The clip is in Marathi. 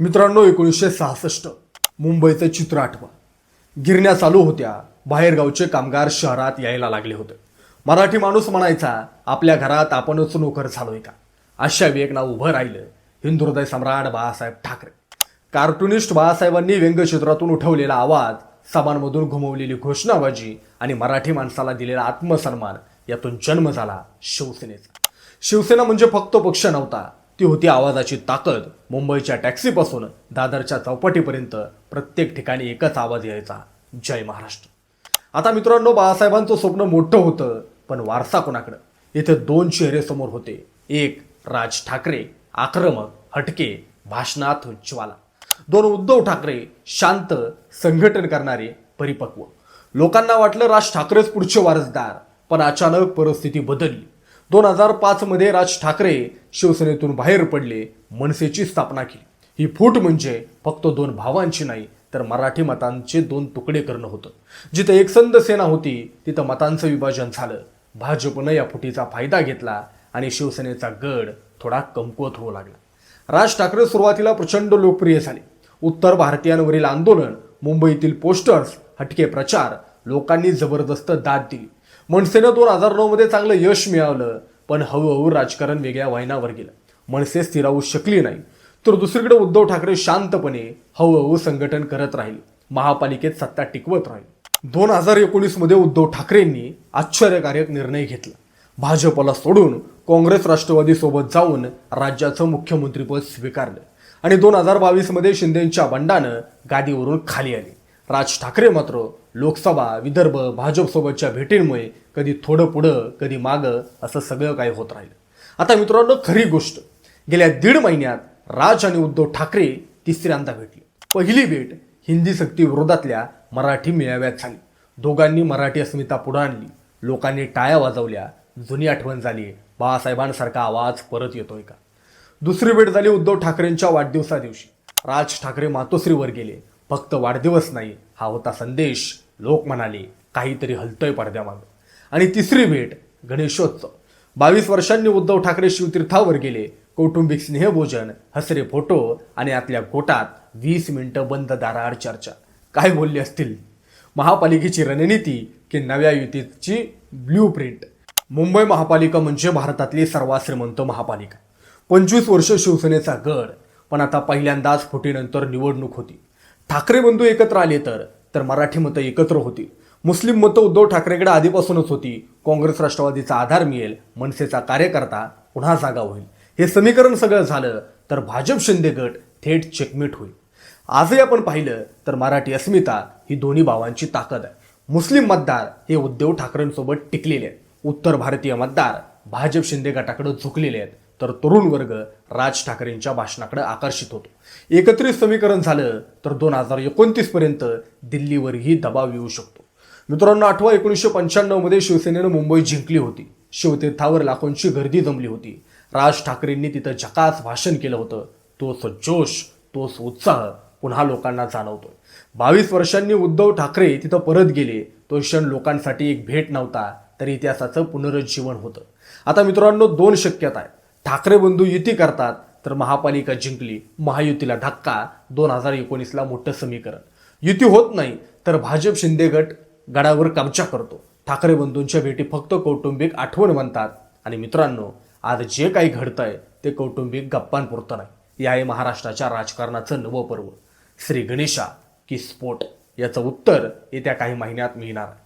मित्रांनो एकोणीसशे सहासष्ट मुंबईचं चित्र आठवा गिरण्या चालू होत्या. बाहेरगावचे कामगार शहरात यायला लागले होते. मराठी माणूस म्हणायचा आपल्या घरात आपणच नोकर झालोय का? अशा वेगना उभं राहिलं हिंदुहृदय सम्राट बाळासाहेब ठाकरे. कार्टुनिस्ट बाळासाहेबांनी व्यंगचित्रातून उठवलेला आवाज सभांमधून घुमवलेली घोषणाबाजी आणि मराठी माणसाला दिलेला आत्मसन्मान यातून जन्म झाला शिवसेनेचा. शिवसेना म्हणजे फक्त पक्ष नव्हता ती होती आवाजाची ताकद. मुंबईच्या टॅक्सीपासून दादरच्या चौपाटीपर्यंत प्रत्येक ठिकाणी एकच आवाज यायचा जय महाराष्ट्र. आता मित्रांनो बाळासाहेबांचं स्वप्न मोठं होतं पण वारसा कोणाकडं? इथे दोन चेहरे समोर होते. एक राज ठाकरे आक्रमक हटके भाषणात ज्वाला दोन उद्धव ठाकरे शांत संघटन करणारे परिपक्व. लोकांना वाटलं राज ठाकरेच पुढचे वारसदार पण अचानक परिस्थिती बदलली. दोन हजार पाचमध्ये राज ठाकरे शिवसेनेतून बाहेर पडले मनसेची स्थापना केली. ही फूट म्हणजे फक्त दोन भावांची नाही तर मराठी मतांचे दोन तुकडे करणं होतं. जिथं एकसंध सेना होती तिथं मतांचं विभाजन झालं. भाजपनं या फुटीचा फायदा घेतला आणि शिवसेनेचा गड थोडा कमकुवत होऊ लागला. राज ठाकरे सुरुवातीला प्रचंड लोकप्रिय झाले. उत्तर भारतीयांवरील आंदोलन मुंबईतील पोस्टर्स हटके प्रचार लोकांनी जबरदस्त दाद दिली. मनसेनं दोन हजार नऊमध्ये चांगलं यश मिळवलं पण हळूहळू राजकारण वेगळ्या वहिनावर गेलं. मनसे स्थिरावू शकली नाही. तर दुसरीकडे उद्धव ठाकरे शांतपणे हळूहळू संघटन करत राहील. महापालिकेत सत्ता टिकवत राहील. दोन हजार एकोणीसमध्ये उद्धव ठाकरेंनी आश्चर्यकारक निर्णय घेतला. भाजपला सोडून काँग्रेस राष्ट्रवादीसोबत जाऊन राज्याचं मुख्यमंत्रीपद स्वीकारलं. आणि दोन हजार बावीसमध्ये शिंदेंच्या शिंदेच्या बंडानं गादीवरून खाली आली. राज ठाकरे मात्र लोकसभा विदर्भ भाजपसोबतच्या भेटींमुळे कधी थोडं पुढं कधी मागं असं सगळं काही होत राहिलं. आता मित्रांनो खरी गोष्ट गेल्या दीड महिन्यात राज आणि उद्धव ठाकरे तिसऱ्यांदा भेटले. पहिली भेट हिंदी सक्ती विरोधातल्या मराठी मेळाव्यात झाली. दोघांनी मराठी अस्मिता पुढे आणली. लोकांनी टाळ्या वाजवल्या. जुनी आठवण झाली. बाळासाहेबांसारखा आवाज परत येतोय का? दुसरी भेट झाली उद्धव ठाकरेंच्या वाढदिवसा दिवशी. राज ठाकरे मातोश्रीवर गेले. फक्त वाढदिवस नाही हा होता संदेश. लोक म्हणाले काहीतरी हलतोय पडद्यामागं. आणि तिसरी भेट गणेशोत्सव. बावीस वर्षांनी उद्धव ठाकरे शिवतीर्थावर गेले. कौटुंबिक स्नेहभोजन हसरे फोटो आणि आतल्या गोटात वीस मिनिटं बंद दाराआड चर्चा. काय बोलले असतील? महापालिकेची रणनीती की नव्या युतीची ब्ल्यू प्रिंट मुंबई महापालिका म्हणजे भारतातली सर्वात श्रीमंत महापालिका. पंचवीस वर्ष शिवसेनेचा गड पण आता पहिल्यांदाच फुटीनंतर निवडणूक होती. ठाकरे बंधू एकत्र आले तर तर मराठी मतं एकत्र होती मुस्लिम मतं उद्धव ठाकरेकडे आधीपासूनच होती. काँग्रेस राष्ट्रवादीचा आधार मिळेल मनसेचा कार्यकर्ता पुन्हा जागा होईल. हे समीकरण सगळं झालं तर भाजप शिंदे गट थेट चेकमेट होईल. आजही आपण पाहिलं तर मराठी अस्मिता ही दोन्ही भावांची ताकद आहे. मुस्लिम मतदार हे उद्धव ठाकरेंसोबत टिकलेले आहेत. उत्तर भारतीय मतदार भाजप शिंदे गटाकडे झुकलेले आहेत. तर तरुण वर्ग राज ठाकरेंच्या भाषणाकडे आकर्षित होतो. एकत्रित समीकरण झालं तर दोन हजार एकोणतीस पर्यंत दिल्लीवरही दबाव येऊ शकतो. मित्रांनो आठवा एकोणीसशे पंच्याण्णवमध्ये शिवसेनेनं मुंबई जिंकली होती. शिवतीर्थावर लाखोंची गर्दी जमली होती. राज ठाकरेंनी तिथं झकास भाषण केलं होतं. तोच जोश तोच उत्साह पुन्हा लोकांना जाणवतो. बावीस वर्षांनी उद्धव ठाकरे तिथं परत गेले. तो क्षण लोकांसाठी एक भेट नव्हता तर इतिहासाचं पुनरुज्जीवन होतं. आता मित्रांनो दोन शक्यता आहेत. ठाकरे बंधू युती करतात तर महापालिका जिंकली. महायुतीला धक्का. दोन हजार एकोणीसला मोठं समीकरण. युती होत नाही तर भाजप शिंदे गट गडावर कब्जा करतो. ठाकरे बंधूंच्या भेटी फक्त कौटुंबिक आठवण म्हणतात. आणि मित्रांनो आज जे काही घडतंय ते कौटुंबिक गप्पांपुरतं नाही. या आहे महाराष्ट्राच्या राजकारणाचं नवं पर्व. श्री गणेशा की स्फोट याचं उत्तर येत्या काही महिन्यात मिळणार. आहे